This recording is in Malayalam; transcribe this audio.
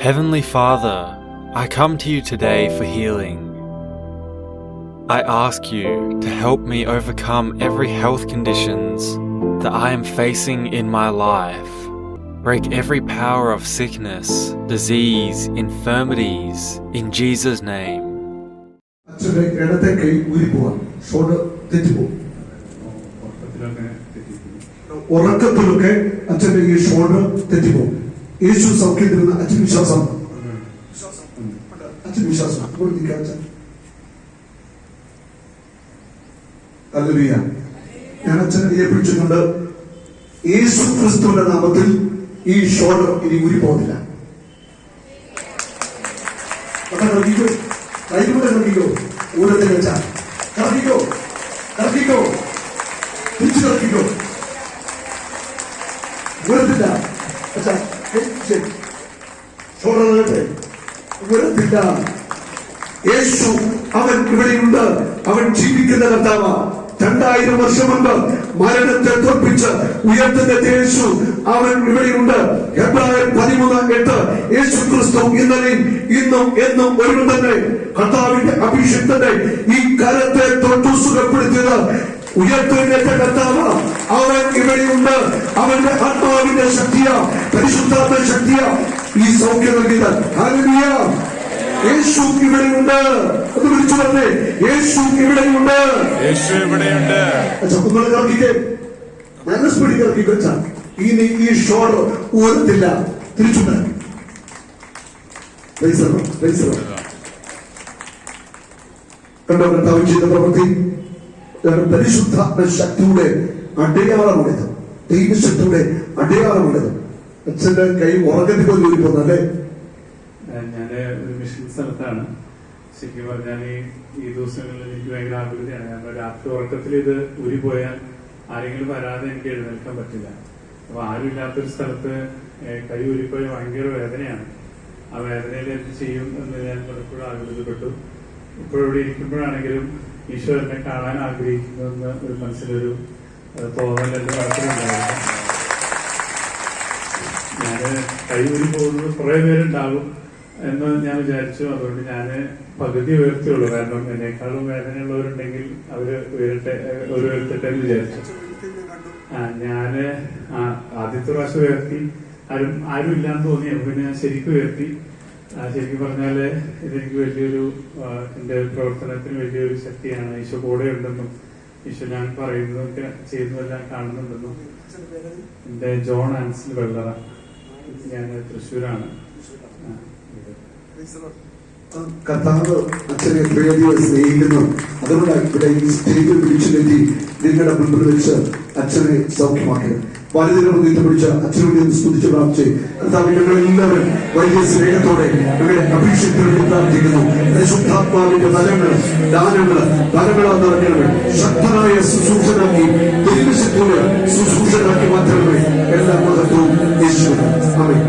Heavenly Father, I come to you today for healing. I ask you to help me overcome every health conditions that I am facing in my life. Break every power of sickness, disease, infirmities in Jesus' name. അച്ഛന്റെ ഇടത്തെ കൈ ഊരിപ്പോവാൻ ഷോൾഡർ തെറ്റിപ്പോവും ഉറക്കത്തിലൊക്കെ തെറ്റിക്കുന്നു ഉറക്കത്തിലൊക്കെ അച്ഛന്റെ ഈ ഷോൾഡർ തെറ്റിപ്പോവും യേശു സൗഖ്യത്തിരുന്ന അച്ഛൻ വിശ്വാസം അച്ഛൻ. ഞാൻ അച്ഛനെ കയ്യെ പിടിച്ചിട്ടുണ്ട് യേശു ക്രിസ്തുവിന്റെ നാമത്തിൽ ഈ ഷോൾഡർ ഇനി ഊരി പോകുന്നില്ല കൈകൂടെ ഊരത്തിൽ വെച്ചാൽ. ശരി ഷോൾഡർ യേശു അവൻ ഇവിടെയുണ്ട്. അവൻ ജീവിക്കുന്ന കർത്താവ്. രണ്ടായിരം വർഷം മുമ്പ് മരണത്തെ തോൽപ്പിച്ച് ഉയർത്തുന്ന യേശു അവൻ ഇവിടെയുണ്ട്. എബ്രാഹിം പതിമൂന്നാം എട്ട് യേശു ക്രിസ്തു ഇന്നലെയും ഇന്നും എന്നും ഒരു തന്നെ കർത്താവിന്റെ അഭിഷിക്തന്റെ ഈ കരത്തെ തൊട്ടു സുഖപ്പെടുത്തിയത് ഉയർത്തെഴുന്നേറ്റ കർത്താവ്. അവൻ ഇവിടെയുണ്ട് അവന്റെ ആത്മാവിന്റെ ശക്തിയ പരിശുദ്ധാത്മ ശക്തിയ. ഈ സൗഖ്യം നൽകിയത് ഹല്ലേലൂയ. യേശു ഇവിടെയുണ്ട്. അത് വിളിച്ചു പറഞ്ഞേ. യേശു ഇവിടെയുണ്ട്. യേശു ഇവിടെയുണ്ട്. കുന്നോളെ കറക്കിക്കേ നല്ല സ്പീഡിൽ കറക്കി വെച്ച ഇനി ഈ ഷോർ ഊരത്തില്ല. തിരിച്ചുണ്ട്. Praise the Lord, praise the Lord. കണ്ടോ കർത്താവ് ചെയ്ത പ്രവൃത്തി. പരിശുദ്ധാത്മ ശക്തിയുടെ അടയാളമാണിത് ദൈവശക്തിയുടെ അടയാളമാണിത് അച്ഛന്റെ കൈ ഉറക്കത്തിൽ പോലും ഊരി പോകുന്നല്ലേ ഞാൻ ഒരു മിഷൻ സ്ഥലത്താണ്. ശരിക്കും പറഞ്ഞാൽ ഈ ദിവസങ്ങളിൽ എനിക്ക് ഭയങ്കര ആകുലതയാണ്. കാരണം രാത്രി ഉറക്കത്തിൽ ഇത് ഊരിപ്പോയാൽ ആരെങ്കിലും വരാതെ എനിക്ക് എഴുന്നേൽക്കാൻ പറ്റില്ല. അപ്പൊ ആരും ഇല്ലാത്തൊരു സ്ഥലത്ത് കൈ ഉരിപ്പോയ ഭയങ്കര വേദനയാണ്. ആ വേദനയിൽ എന്ത് ചെയ്യും എന്ന് ഞാൻ പലപ്പോഴും ആഗ്രഹിക്കപ്പെട്ടു ഇപ്പോഴിവിടെ ഇരിക്കുമ്പോഴാണെങ്കിലും ഈശോ എന്നെ കാണാൻ ആഗ്രഹിക്കുന്നെന്ന് ഒരു മനസ്സിലൊരു ഏഹ്, തോന്നൽ ഞാൻ കൈയൂരി പോകുന്നത് കുറെ പേരുണ്ടാകും എന്ന് ഞാൻ വിചാരിച്ചു. അതുകൊണ്ട് ഞാൻ പകുതി ഉയർത്തിയുള്ളൂ. കാരണം എന്നെക്കാളും വേദനയുള്ളവരുണ്ടെങ്കിൽ അവർ ഉയരട്ടെ ഒരു ഉയർത്തട്ടെ എന്ന് വിചാരിച്ചു. ആ ഞാൻ ആദ്യത്തെ പ്രാവശ്യം ഉയർത്തി. ആരും ആരും ഇല്ലാന്ന് തോന്നി. പിന്നെ ഞാൻ ശരിക്കും ഉയർത്തി. ശരിക്കും പറഞ്ഞാൽ ഇതെനിക്ക് വലിയൊരു എന്റെ പ്രവർത്തനത്തിന് വലിയൊരു ശക്തിയാണ്. ഈശോ കൂടെ ഉണ്ടെന്നും ഈശോ ഞാൻ പറയുന്നതൊക്കെ ചെയ്യുന്നതെല്ലാം കാണുന്നുണ്ടെന്നും? എന്റെ ജോൺ ആൻസിൽ വെള്ളറ. ഞാൻ തൃശ്ശൂരാണ്. കർത്താവ് അച്ഛനെ എത്രയധികം സ്നേഹിക്കുന്നു. അതുകൊണ്ടാണ് ഇവിടെ ഈ സ്റ്റേജിൽ വിളിച്ചിലെത്തി നിങ്ങളുടെ മുൻപിൽ വെച്ച് അച്ഛനെ സൗഖ്യമാക്കിയത് വലുതിനെ നീട്ടിപ്പിടിച്ച അച്ഛനോട് ഒന്ന് സ്തുതിച്ച് പ്രാപിച്ച് കർത്താവ് ഞങ്ങളെല്ലാവരും വലിയ സ്നേഹത്തോടെ ഞങ്ങളുടെ അഭിഷേകത്തിന് പ്രാർത്ഥിക്കുന്നു. ശുദ്ധാത്മാവിന്റെ ഫലങ്ങൾ ദാനങ്ങൾ ബലങ്ങളാ നിറഞ്ഞവർ ശക്തനായ ശുശ്രൂഷനാക്കി ദൈവശക്തിയുടെ ശുശ്രൂഷനാക്കി മാത്രമേ എല്ലാ മഹത്വവും യേശു അമേ